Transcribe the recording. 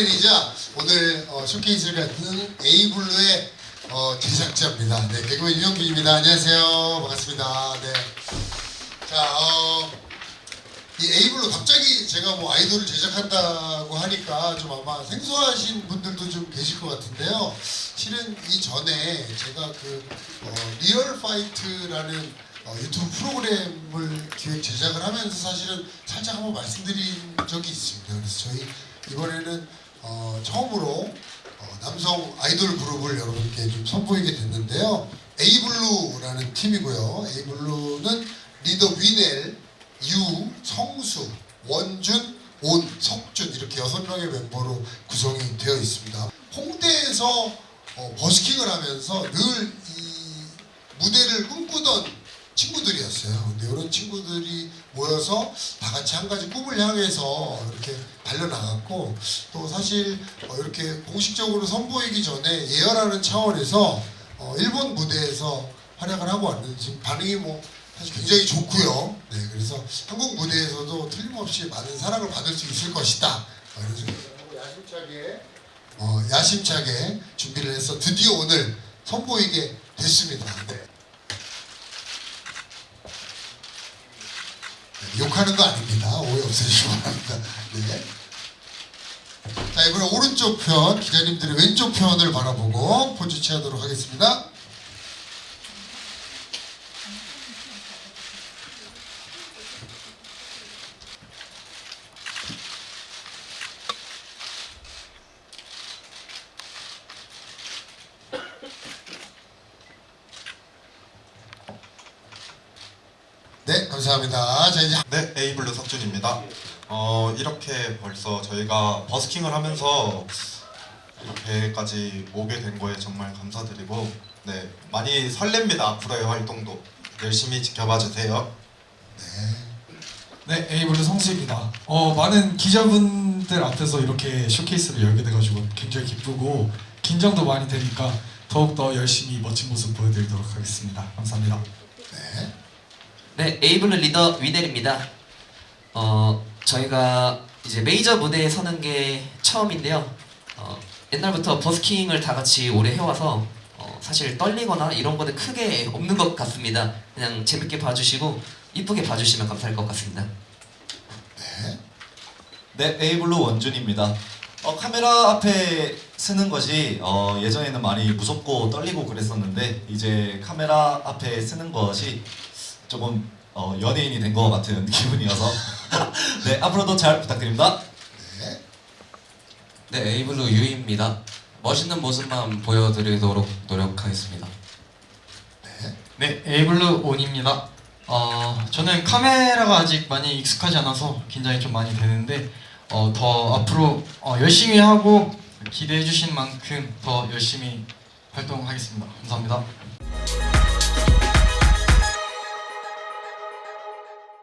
개그맨이자 오늘 어, 쇼케이스를 갖는 에이블루의 어, 제작자입니다. 네, 개그맨 유영빈입니다. 안녕하세요. 반갑습니다. 네. 자, 어, 이 에이블루 갑자기 제가 뭐 아이돌을 제작한다고 하니까 좀 아마 생소하신 분들도 좀 계실 것 같은데요. 실은 이 전에 제가 그 어, 리얼 파이트라는 어, 유튜브 프로그램을 기획 제작을 하면서 사실은 살짝 한번 말씀드린 적이 있습니다. 그래서 저희 이번에는 어, 처음으로 어, 남성 아이돌 그룹을 여러분께 좀 선보이게 됐는데요. 에이블루라는 팀이고요. 에이블루는 리더 위넬, 유, 성수, 원준, 온, 석준 이렇게 여섯 명의 멤버로 구성이 되어 있습니다. 홍대에서 어, 버스킹을 하면서 늘 이 무대를 꿈꾸던 친구들이었어요. 근데 이런 친구들이 모여서 다 같이 한 가지 꿈을 향해서 이렇게 달려나갔고 또 사실 어, 이렇게 공식적으로 선보이기 전에 예열하는 차원에서 어, 일본 무대에서 활약을 하고 왔는데 지금 반응이 뭐 사실 굉장히 좋고요. 네, 그래서 한국 무대에서도 틀림없이 많은 사랑을 받을 수 있을 것이다. 어, 그래서 야심차게 어, 야심차게 준비를 해서 드디어 오늘 선보이게 됐습니다. 네. 네, 욕하는 거 아닙니다. 오해 없으시기 바랍니다. 네. 자 이번에 오른쪽 편 기자님들의 왼쪽 편을 바라보고 포즈 취하도록 하겠습니다. 네 감사합니다. 자 이제 네, 에이블루 석준입니다. 어, 이렇게 벌써 저희가 버스킹을 하면서 이렇게까지 오게 된 거에 정말 감사드리고 네, 많이 설렙니다. 앞으로의 활동도 열심히 지켜봐 주세요. 네, 에이블루 성수입니다. 어, 많은 기자분들 앞에서 이렇게 쇼케이스를 열게 돼가지고 굉장히 기쁘고 긴장도 많이 되니까 더욱더 열심히 멋진 모습 보여드리도록 하겠습니다. 감사합니다. 네. 네, 에이블루 리더 위넬입니다. 어, 저희가 이제 메이저 무대에 서는 게 처음인데요. 어, 옛날부터 버스킹을 다 같이 오래 해와서 어, 사실 떨리거나 이런 거는 크게 없는 것 같습니다. 그냥 재밌게 봐주시고 이쁘게 봐주시면 감사할 것 같습니다. 네, 에이블루 원준입니다. 어, 카메라 앞에 쓰는 것이 어, 예전에는 많이 무섭고 떨리고 그랬었는데 이제 카메라 앞에 쓰는 것이 조금 어, 연예인이 된 것 같은 기분이어서 네 앞으로도 잘 부탁드립니다. 네. 네, 에이블루 유입니다. 멋있는 모습만 보여드리도록 노력하겠습니다. 네, 에이블루 온입니다. 어, 저는 카메라가 아직 많이 익숙하지 않아서 긴장이 좀 많이 되는데 어, 더 앞으로 어, 열심히 하고 기대해 주신 만큼 더 열심히 활동하겠습니다. 감사합니다.